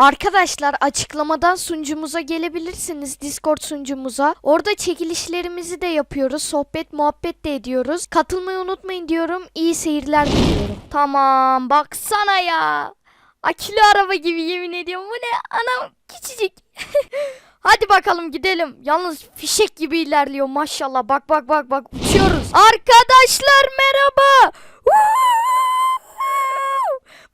Arkadaşlar açıklamadan sunucumuza gelebilirsiniz Discord sunucumuza. Orada çekilişlerimizi de yapıyoruz. Sohbet muhabbet de ediyoruz. Katılmayı unutmayın diyorum. İyi seyirler diliyorum. Tamam baksana ya. Akülü araba gibi yemin ediyorum. Bu ne? Anam küçücük. Hadi bakalım gidelim. Yalnız fişek gibi ilerliyor maşallah. Bak bak bak bak uçuyoruz. Arkadaşlar merhaba.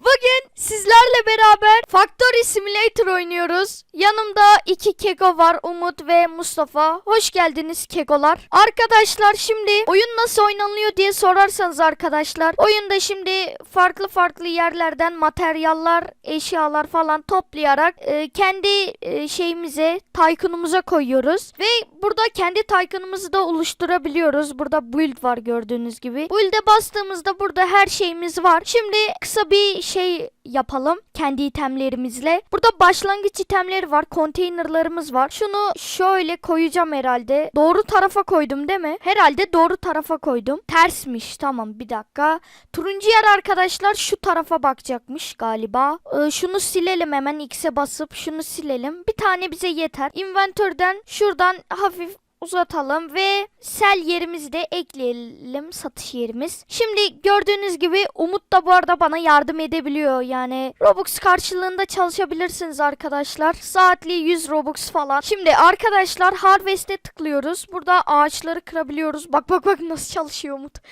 Bugün sizlerle beraber Factory Simulator oynuyoruz. Yanımda iki keko var Umut ve Mustafa. Hoş geldiniz kekolar. Arkadaşlar şimdi oyun nasıl oynanıyor diye sorarsanız arkadaşlar. Oyunda şimdi farklı farklı yerlerden materyaller, eşyalar falan toplayarak e, kendi e, şeyimize, taykunumuza koyuyoruz. Ve burada kendi taykunumuzu da oluşturabiliyoruz. Burada build var gördüğünüz gibi. Build'e bastığımızda burada her şeyimiz var. Şimdi kısa bir şey yapalım kendi itemlerimizle. Burada başlangıç itemleri var. Konteynerlarımız var. Şunu şöyle koyacağım herhalde. Doğru tarafa koydum değil mi? Herhalde doğru tarafa koydum. Tersmiş. Tamam bir dakika. Turuncu yer arkadaşlar şu tarafa bakacakmış galiba. Ee, şunu silelim hemen X'e basıp şunu silelim. Bir tane bize yeter. Inventörden şuradan hafif uzatalım ve sel yerimizi de ekleyelim satış yerimiz. Şimdi gördüğünüz gibi Umut da bu arada bana yardım edebiliyor. Yani Robux karşılığında çalışabilirsiniz arkadaşlar. Saatliği 100 Robux falan. Şimdi arkadaşlar Harvest'e tıklıyoruz. Burada ağaçları kırabiliyoruz. Bak bak bak nasıl çalışıyor Umut.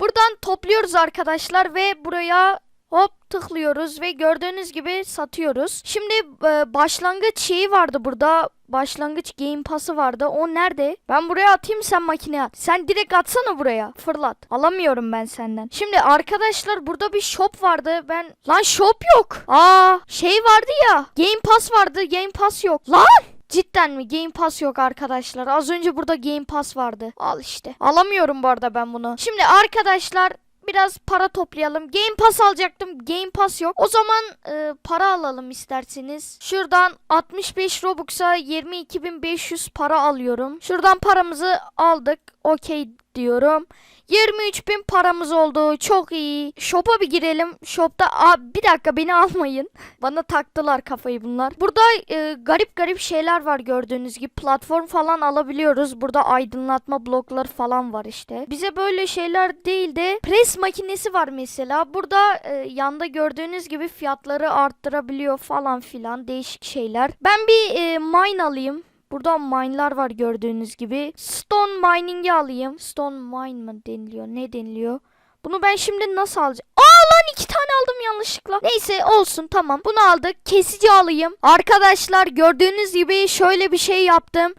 Buradan topluyoruz arkadaşlar ve buraya Hop tıklıyoruz ve gördüğünüz gibi satıyoruz. Şimdi e, başlangıç şeyi vardı burada. Başlangıç game pası vardı. O nerede? Ben buraya atayım sen makineye. Sen direkt atsana buraya. Fırlat. Alamıyorum ben senden. Şimdi arkadaşlar burada bir shop vardı. Ben lan shop yok. Aa şey vardı ya. Game pass vardı. Game pass yok. Lan Cidden mi? Game Pass yok arkadaşlar. Az önce burada Game Pass vardı. Al işte. Alamıyorum bu arada ben bunu. Şimdi arkadaşlar biraz para toplayalım. Game Pass alacaktım. Game Pass yok. O zaman e, para alalım isterseniz. Şuradan 65 Robux'a 22.500 para alıyorum. Şuradan paramızı aldık. Okey diyorum. 23 bin paramız oldu. Çok iyi. Shop'a bir girelim. Shop'ta Aa, bir dakika beni almayın. Bana taktılar kafayı bunlar. Burada e, garip garip şeyler var gördüğünüz gibi. Platform falan alabiliyoruz. Burada aydınlatma blokları falan var işte. Bize böyle şeyler değil de pres makinesi var mesela. Burada e, yanda gördüğünüz gibi fiyatları arttırabiliyor falan filan. Değişik şeyler. Ben bir e, mine alayım. Burada mine'lar var gördüğünüz gibi. Stone mining'i alayım. Stone mine mı deniliyor? Ne deniliyor? Bunu ben şimdi nasıl alacağım? Aa lan iki tane aldım yanlışlıkla. Neyse olsun tamam. Bunu aldık. Kesici alayım. Arkadaşlar gördüğünüz gibi şöyle bir şey yaptım.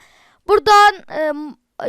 Buradan e,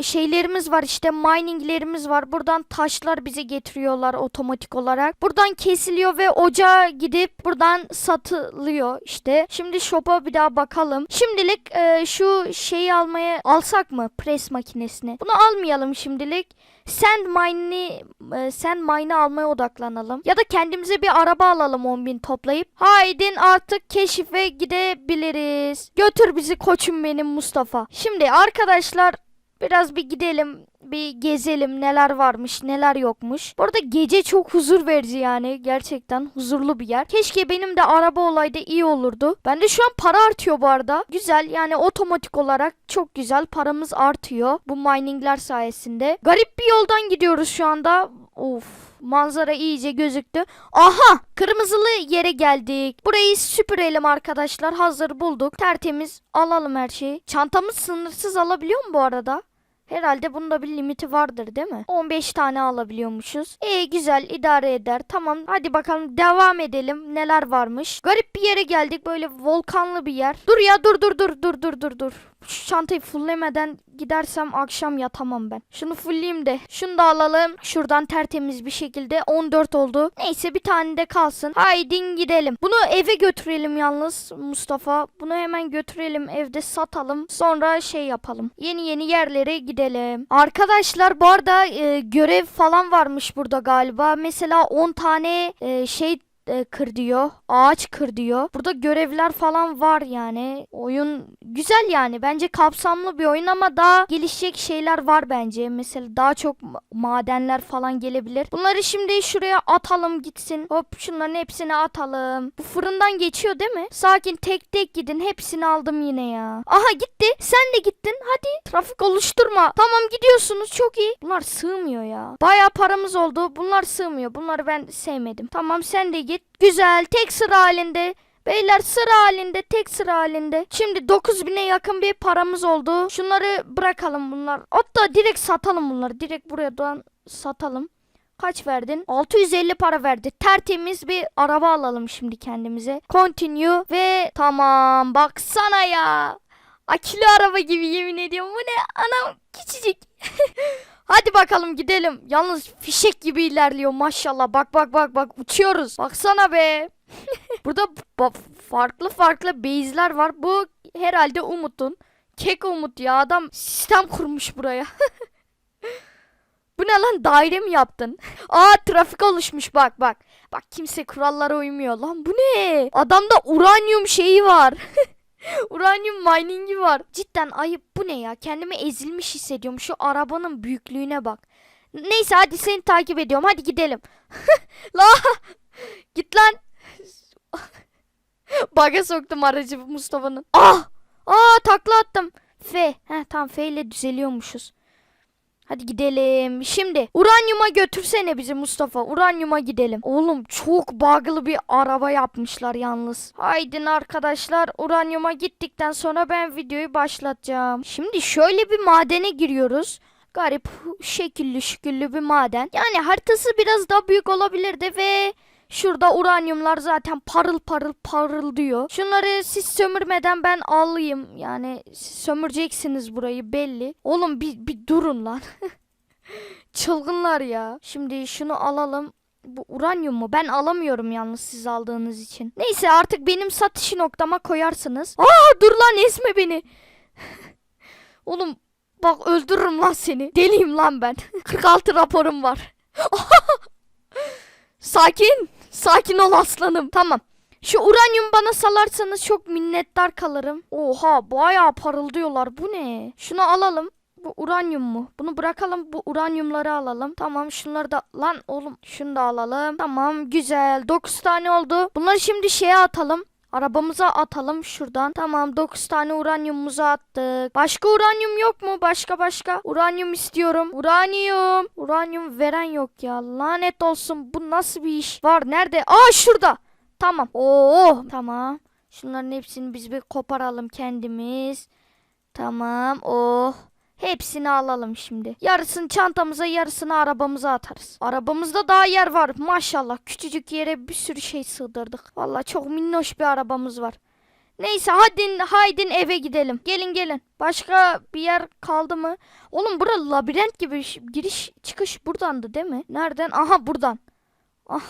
şeylerimiz var işte mininglerimiz var. Buradan taşlar bize getiriyorlar otomatik olarak. Buradan kesiliyor ve ocağa gidip buradan satılıyor işte. Şimdi shop'a bir daha bakalım. Şimdilik e, şu şeyi almaya alsak mı pres makinesini? Bunu almayalım şimdilik. Sand mine'i e, sand mine'i almaya odaklanalım. Ya da kendimize bir araba alalım 10.000 toplayıp. Haydin artık keşife gidebiliriz. Götür bizi koçum benim Mustafa. Şimdi arkadaşlar Biraz bir gidelim, bir gezelim neler varmış, neler yokmuş. Bu arada gece çok huzur verici yani. Gerçekten huzurlu bir yer. Keşke benim de araba olaydı iyi olurdu. Ben de şu an para artıyor bu arada. Güzel yani otomatik olarak çok güzel paramız artıyor. Bu miningler sayesinde. Garip bir yoldan gidiyoruz şu anda. Of. Manzara iyice gözüktü. Aha! Kırmızılı yere geldik. Burayı süpürelim arkadaşlar. Hazır bulduk. Tertemiz. Alalım her şeyi. Çantamız sınırsız alabiliyor mu bu arada? Herhalde bunda bir limiti vardır değil mi? 15 tane alabiliyormuşuz. İyi güzel idare eder. Tamam hadi bakalım devam edelim. Neler varmış? Garip bir yere geldik. Böyle volkanlı bir yer. Dur ya dur dur dur dur dur dur dur. Şu çantayı fulllemeden gidersem akşam yatamam ben. Şunu fullleyeyim de. Şunu da alalım. Şuradan tertemiz bir şekilde 14 oldu. Neyse bir tane de kalsın. Haydi gidelim. Bunu eve götürelim yalnız Mustafa. Bunu hemen götürelim evde satalım. Sonra şey yapalım. Yeni yeni yerlere gidelim. Arkadaşlar bu arada e, görev falan varmış burada galiba. Mesela 10 tane e, şey e, kır diyor. Ağaç kır diyor. Burada görevler falan var yani. Oyun güzel yani. Bence kapsamlı bir oyun ama daha gelişecek şeyler var bence. Mesela daha çok ma- madenler falan gelebilir. Bunları şimdi şuraya atalım gitsin. Hop şunların hepsini atalım. Bu fırından geçiyor değil mi? Sakin tek tek gidin. Hepsini aldım yine ya. Aha gitti. Sen de gittin. Hadi. Trafik oluşturma. Tamam gidiyorsunuz. Çok iyi. Bunlar sığmıyor ya. Baya paramız oldu. Bunlar sığmıyor. Bunları ben sevmedim. Tamam sen de git. Güzel. Tek sıra halinde. Beyler sıra halinde tek sıra halinde. Şimdi 9000'e yakın bir paramız oldu. Şunları bırakalım bunlar. Hatta direkt satalım bunları. Direkt buradan satalım. Kaç verdin? 650 para verdi. Tertemiz bir araba alalım şimdi kendimize. Continue ve tamam baksana ya. Akülü araba gibi yemin ediyorum. Bu ne? Anam küçücük. Hadi bakalım gidelim. Yalnız fişek gibi ilerliyor maşallah. Bak bak bak bak uçuyoruz. Baksana be. Burada farklı farklı base'ler var. Bu herhalde Umut'un. Kek Umut ya adam sistem kurmuş buraya. Bu ne lan daire mi yaptın? Aa trafik oluşmuş bak bak. Bak kimse kurallara uymuyor lan. Bu ne? Adamda uranyum şeyi var. uranyum mining'i var. Cidden ayıp bu ne ya? Kendimi ezilmiş hissediyorum. Şu arabanın büyüklüğüne bak. Neyse hadi seni takip ediyorum. Hadi gidelim. La git lan. Baga soktum aracı Mustafa'nın. Ah! Aa takla attım. F. Heh tamam F ile düzeliyormuşuz. Hadi gidelim. Şimdi uranyuma götürsene bizi Mustafa. Uranyuma gidelim. Oğlum çok bug'lı bir araba yapmışlar yalnız. Haydin arkadaşlar uranyuma gittikten sonra ben videoyu başlatacağım. Şimdi şöyle bir madene giriyoruz. Garip şekilli şüküllü bir maden. Yani haritası biraz daha büyük olabilirdi ve Şurada uranyumlar zaten parıl parıl parıldıyor. Şunları siz sömürmeden ben alayım. Yani siz sömüreceksiniz burayı belli. Oğlum bir, bir durun lan. Çılgınlar ya. Şimdi şunu alalım. Bu uranyum mu? Ben alamıyorum yalnız siz aldığınız için. Neyse artık benim satış noktama koyarsınız. Aa dur lan esme beni. Oğlum bak öldürürüm lan seni. Deliyim lan ben. 46 raporum var. Sakin. Sakin ol aslanım. Tamam. Şu uranyum bana salarsanız çok minnettar kalırım. Oha bayağı parıldıyorlar. Bu ne? Şunu alalım. Bu uranyum mu? Bunu bırakalım. Bu uranyumları alalım. Tamam şunları da lan oğlum şunu da alalım. Tamam güzel. 9 tane oldu. Bunları şimdi şeye atalım. Arabamıza atalım şuradan. Tamam 9 tane uranyumumuzu attık. Başka uranyum yok mu? Başka başka. Uranyum istiyorum. Uranyum. Uranyum veren yok ya. Lanet olsun. Bu nasıl bir iş? Var nerede? Aa şurada. Tamam. Oo tamam. Şunların hepsini biz bir koparalım kendimiz. Tamam. Oh. Hepsini alalım şimdi. Yarısını çantamıza yarısını arabamıza atarız. Arabamızda daha yer var maşallah. Küçücük yere bir sürü şey sığdırdık. Valla çok minnoş bir arabamız var. Neyse hadi haydin eve gidelim. Gelin gelin. Başka bir yer kaldı mı? Oğlum bura labirent gibi giriş çıkış buradandı değil mi? Nereden? Aha buradan. Ah.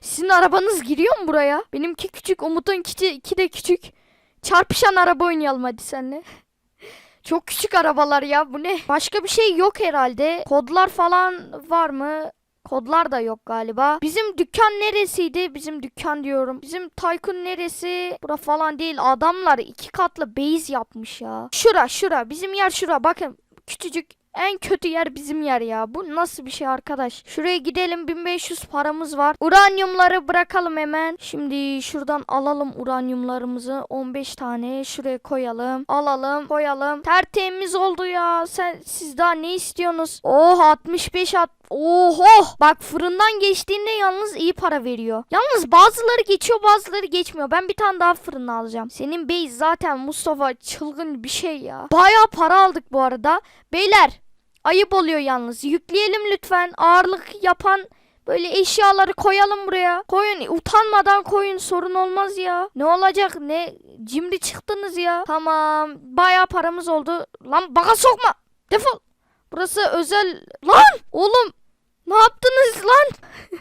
Sizin arabanız giriyor mu buraya? Benimki küçük. Umut'un iki, iki de küçük. Çarpışan araba oynayalım hadi senle. Çok küçük arabalar ya bu ne? Başka bir şey yok herhalde. Kodlar falan var mı? Kodlar da yok galiba. Bizim dükkan neresiydi? Bizim dükkan diyorum. Bizim Tycoon neresi? Bura falan değil. Adamlar iki katlı base yapmış ya. Şura şura. Bizim yer şura. Bakın küçücük. En kötü yer bizim yer ya. Bu nasıl bir şey arkadaş? Şuraya gidelim 1500 paramız var. Uranyumları bırakalım hemen. Şimdi şuradan alalım uranyumlarımızı. 15 tane şuraya koyalım. Alalım koyalım. Tertemiz oldu ya. Sen siz daha ne istiyorsunuz? Oh 65 at. Oho! Bak fırından geçtiğinde yalnız iyi para veriyor. Yalnız bazıları geçiyor bazıları geçmiyor. Ben bir tane daha fırın alacağım. Senin bey zaten Mustafa çılgın bir şey ya. Bayağı para aldık bu arada. Beyler ayıp oluyor yalnız. Yükleyelim lütfen. Ağırlık yapan Böyle eşyaları koyalım buraya. Koyun utanmadan koyun sorun olmaz ya. Ne olacak ne cimri çıktınız ya. Tamam bayağı paramız oldu. Lan baka sokma. Defol. Burası özel. Lan oğlum ne yaptınız lan?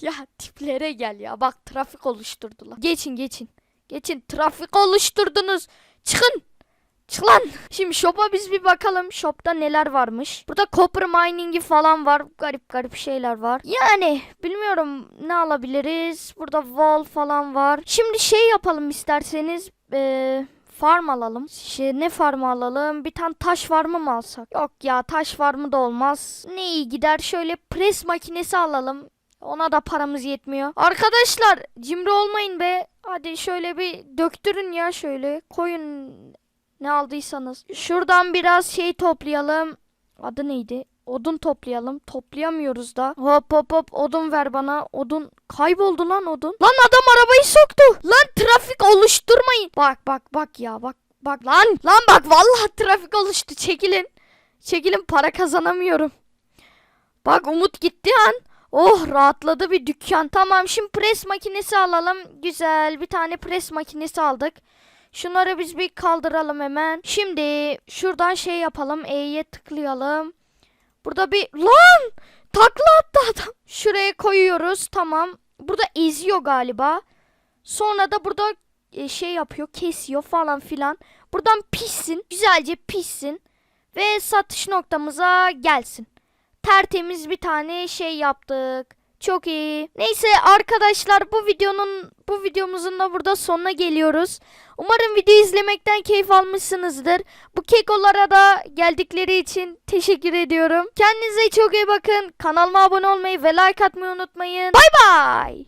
ya tiplere gel ya. Bak trafik oluşturdular. Geçin geçin. Geçin trafik oluşturdunuz. Çıkın. Çık lan. Şimdi shop'a biz bir bakalım. Shop'ta neler varmış. Burada copper mining'i falan var. Garip garip şeyler var. Yani bilmiyorum ne alabiliriz. Burada wall falan var. Şimdi şey yapalım isterseniz. Ee, farm alalım. Şey, ne farmı alalım? Bir tane taş farmı mı alsak? Yok ya taş farmı da olmaz. Ne iyi gider? Şöyle pres makinesi alalım. Ona da paramız yetmiyor. Arkadaşlar cimri olmayın be. Hadi şöyle bir döktürün ya şöyle. Koyun ne aldıysanız. Şuradan biraz şey toplayalım. Adı neydi? Odun toplayalım. Toplayamıyoruz da. Hop hop hop odun ver bana. Odun kayboldu lan odun. Lan adam arabayı soktu. Lan trafik oluşturmayın. Bak bak bak ya bak. Bak lan. Lan bak vallahi trafik oluştu. Çekilin. Çekilin para kazanamıyorum. Bak Umut gitti an. Oh rahatladı bir dükkan. Tamam şimdi pres makinesi alalım. Güzel bir tane pres makinesi aldık. Şunları biz bir kaldıralım hemen. Şimdi şuradan şey yapalım. E'ye tıklayalım. Burada bir lan takla attı adam. Şuraya koyuyoruz. Tamam. Burada eziyor galiba. Sonra da burada e, şey yapıyor, kesiyor falan filan. Buradan pişsin. Güzelce pişsin ve satış noktamıza gelsin. Tertemiz bir tane şey yaptık. Çok iyi. Neyse arkadaşlar bu videonun bu videomuzun da burada sonuna geliyoruz. Umarım video izlemekten keyif almışsınızdır. Bu kekolara da geldikleri için teşekkür ediyorum. Kendinize çok iyi bakın. Kanalıma abone olmayı ve like atmayı unutmayın. Bay bay.